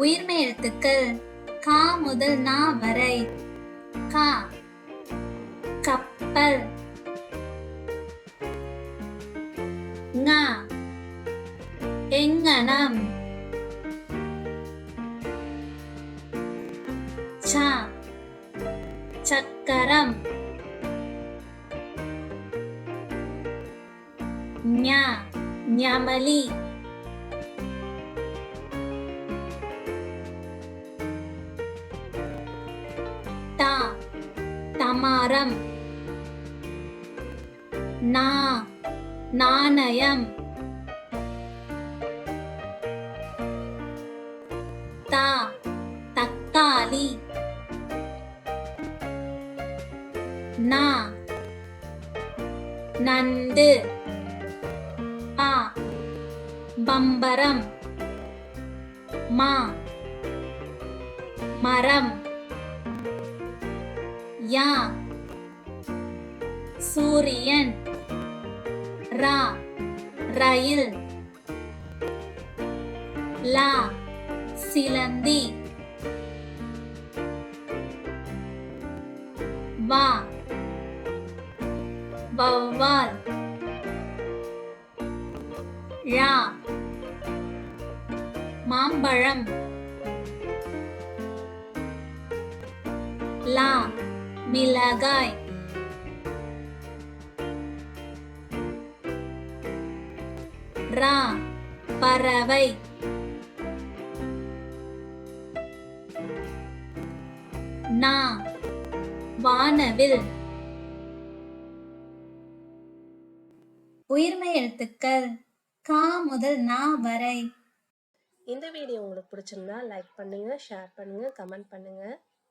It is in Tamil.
உயிர்மை எழுத்துக்கள் கா முதல் நா வரை. கா. கப்பல். ங எங்கனம். ச. சக்கரம். ஞ. ஞமலி. தமாரம் நா நாணயம். தா தக்காளி. நா நண்டு. ஆ பம்பரம். மா மரம். யா. சூரியன். ரா. ரயில். லா. சிலந்தி. வா. வௌவால். ழா. மாம்பழம். லா. மிளகாய். ரா பறவை. நா வானவில். உயிர்மை எழுத்துக்கள் கா முதல் நா வரை. இந்த வீடியோ உங்களுக்கு பிடிச்சிருந்தா லைக் பண்ணுங்க ஷேர் பண்ணுங்க கமெண்ட் பண்ணுங்க.